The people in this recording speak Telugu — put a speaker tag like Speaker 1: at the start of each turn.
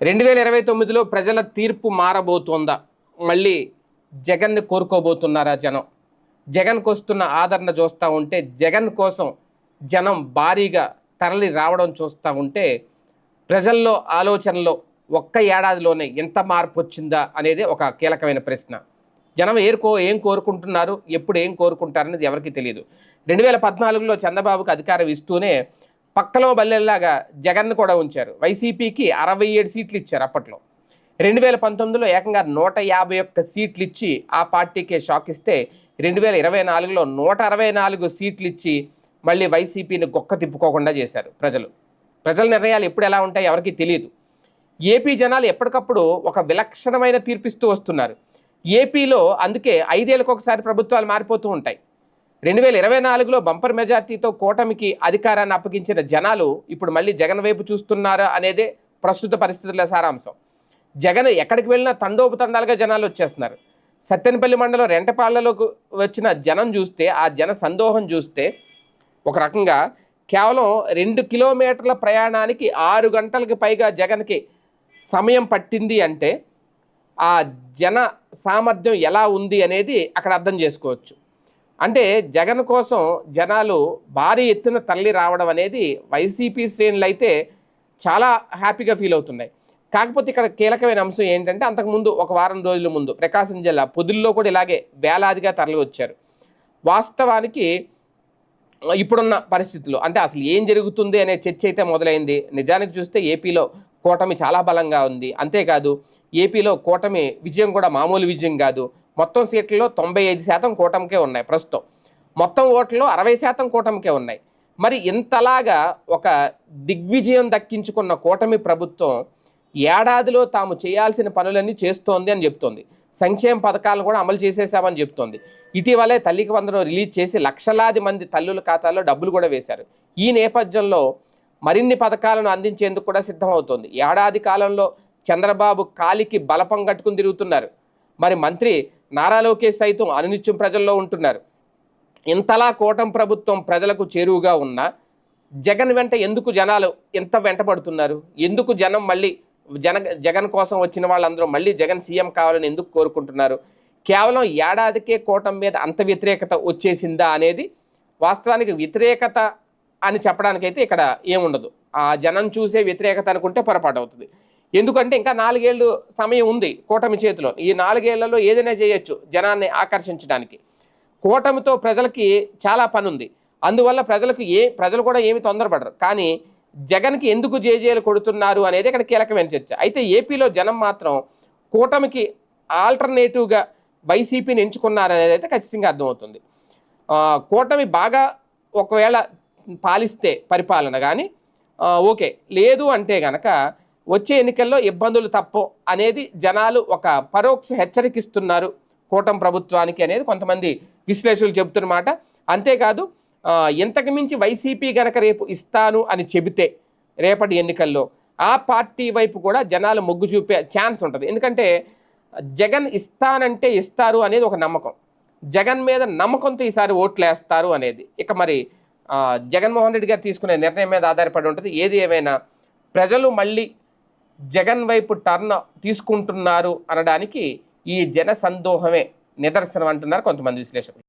Speaker 1: రెండు వేల ఇరవై తొమ్మిదిలో ప్రజల తీర్పు మారబోతోందా? మళ్ళీ జగన్ని కోరుకోబోతున్నారా జనం? జగన్కు వస్తున్న ఆదరణ చూస్తూ ఉంటే జగన్ కోసం జనం భారీగా తరలి రావడం చూస్తూ ఉంటే ప్రజల్లో ఆలోచనలో ఒక్క ఏడాదిలోనే ఎంత మార్పు వచ్చిందా అనేది ఒక కీలకమైన ప్రశ్న. జనం ఏరుకో ఏం కోరుకుంటున్నారు? ఎప్పుడు ఏం కోరుకుంటారనేది ఎవరికి తెలియదు రెండు వేల పద్నాలుగులో చంద్రబాబుకు అధికారం ఇస్తూనే పక్కలో బల్లెల్లాగా జగన్ను కూడా ఉంచారు. వైసీపీకి అరవై ఏడు సీట్లు ఇచ్చారు అప్పట్లో. రెండు వేల పంతొమ్మిదిలో ఏకంగా నూట యాభై ఒక్క సీట్లు ఇచ్చి ఆ పార్టీకే షాక్ ఇస్తే రెండు వేల ఇరవై నాలుగులో నూట అరవై నాలుగు సీట్లు ఇచ్చి మళ్ళీ వైసీపీని గొక్క తిప్పుకోకుండా చేశారు ప్రజలు. ప్రజల నిర్ణయాలు ఎప్పుడు ఎలా ఉంటాయి ఎవరికి తెలియదు. ఏపీ జనాలు ఎప్పటికప్పుడు ఒక విలక్షణమైన తీర్పిస్తూ వస్తున్నారు. ఏపీలో అందుకే ఐదేళ్ళకొకసారి ప్రభుత్వాలు మారిపోతూ ఉంటాయి. రెండు వేల ఇరవై నాలుగులో బంపర్ మెజార్టీతో కూటమికి అధికారాన్ని అప్పగించిన జనాలు ఇప్పుడు మళ్ళీ జగన్ వైపు చూస్తున్నారా అనేదే ప్రస్తుత పరిస్థితుల సారాంశం. జగన్ ఎక్కడికి వెళ్ళినా తండోపతండాలుగా జనాలు వచ్చేస్తున్నారు. సత్తెనపల్లి మండలం రెంటపాళ్ళలోకి వచ్చిన జనం చూస్తే ఆ జన సందోహం చూస్తే ఒక రకంగా కేవలం రెండు కిలోమీటర్ల ప్రయాణానికి ఆరు గంటలకు పైగా జగన్కి సమయం పట్టింది అంటే ఆ జన సామర్థ్యం ఎలా ఉంది అనేది అక్కడ అర్థం చేసుకోవచ్చు. అంటే జగన్ కోసం జనాలు భారీ ఎత్తున తల్లి రావడం అనేది వైసీపీ శ్రేణులు అయితే చాలా హ్యాపీగా ఫీల్ అవుతున్నాయి. కాకపోతే ఇక్కడ కీలకమైన అంశం ఏంటంటే అంతకుముందు ఒక వారం రోజుల ముందు ప్రకాశం జిల్లా పొదుల్లో కూడా ఇలాగే వేలాదిగా తరలి వచ్చారు. వాస్తవానికి ఇప్పుడున్న పరిస్థితుల్లో అంటే అసలు ఏం జరుగుతుంది అనే చర్చ అయితే మొదలైంది. నిజానికి చూస్తే ఏపీలో కూటమి చాలా బలంగా ఉంది. అంతేకాదు ఏపీలో కూటమి విజయం కూడా మామూలు విజయం కాదు. మొత్తం సీట్లలో తొంభై ఐదు శాతం కూటమికే ఉన్నాయి ప్రస్తుతం. మొత్తం ఓట్లలో అరవై శాతం కూటమికే ఉన్నాయి. మరి ఇంతలాగా ఒక దిగ్విజయం దక్కించుకున్న కూటమి ప్రభుత్వం ఏడాదిలో తాము చేయాల్సిన పనులన్నీ చేస్తోంది అని చెప్తోంది. సంక్షేమ పథకాలను కూడా అమలు చేసేసామని చెప్తోంది. ఇటీవలే తల్లికి వందనం రిలీజ్ చేసి లక్షలాది మంది తల్లుల ఖాతాల్లో డబ్బులు కూడా వేశారు. ఈ నేపథ్యంలో మరిన్ని పథకాలను అందించేందుకు కూడా సిద్ధమవుతోంది. ఏడాది కాలంలో చంద్రబాబు కాలికి బలపం కట్టుకుని తిరుగుతున్నారు. మరి మంత్రి నారా లోకేష్ సైతం అనునిత్యం ప్రజల్లో ఉంటున్నారు. ఇంతలా కూటమి ప్రభుత్వం ప్రజలకు చేరువుగా ఉన్నా జగన్ వెంట ఎందుకు జనాలు ఎంత వెంటపడుతున్నారు ఎందుకు జనం మళ్ళీ జన జగన్ కోసం వచ్చిన వాళ్ళందరూ మళ్ళీ జగన్ సీఎం కావాలని ఎందుకు కోరుకుంటున్నారు? కేవలం ఏడాదికే కూటమి మీద అంత వ్యతిరేకత వచ్చేసిందా అనేది వాస్తవానికి వ్యతిరేకత అని చెప్పడానికైతే ఇక్కడ ఏముండదు. ఆ జనం చూసే వ్యతిరేకత అనుకుంటే పొరపాటు అవుతుంది. ఎందుకంటే ఇంకా నాలుగేళ్ళు సమయం ఉంది కూటమి చేతిలో. ఈ నాలుగేళ్ళలో ఏదైనా చేయొచ్చు జనాన్ని ఆకర్షించడానికి. కూటమితో ప్రజలకి చాలా పని ఉంది అందువల్ల ప్రజలకు ఏ ప్రజలు కూడా ఏమి తొందరపడరు. కానీ జగన్కి ఎందుకు జేజేలు కొడుతున్నారు అనేది ఇక్కడ కీలకమైన చర్చ. అయితే ఏపీలో జనం మాత్రం కూటమికి ఆల్టర్నేటివ్గా వైసీపీని ఎంచుకున్నారనేది అయితే ఖచ్చితంగా అర్థమవుతుంది. కూటమి బాగా ఒకవేళ పాలిస్తే పరిపాలన కానీ ఓకే. లేదు అంటే కనుక వచ్చే ఎన్నికల్లో ఇబ్బందులు తప్పో అనేది జనాలు ఒక పరోక్ష హెచ్చరికిస్తున్నారు కూటమి ప్రభుత్వానికి అనేది కొంతమంది విశ్లేషకులు చెబుతున్నమాట అంతేకాదు ఇంతకుమించి వైసీపీ గనక రేపు ఇస్తాను అని చెబితే రేపటి ఎన్నికల్లో ఆ పార్టీ వైపు కూడా జనాలు మొగ్గు చూపే ఛాన్స్ ఉంటుంది. ఎందుకంటే జగన్ ఇస్తానంటే ఇస్తారు అనేది ఒక నమ్మకం. జగన్ మీద నమ్మకంతో ఈసారి ఓట్లు వేస్తారు అనేది. ఇక మరి జగన్మోహన్ రెడ్డి గారు తీసుకునే నిర్ణయం మీద ఆధారపడి ఉంటుంది. ఏది ఏమైనా ప్రజలు మళ్ళీ జగన్ వైపు టర్న్ తీసుకుంటున్నారు అనడానికి ఈ జన సందోహమే నిదర్శనం అంటున్నారు కొంతమంది విశ్లేషకులు.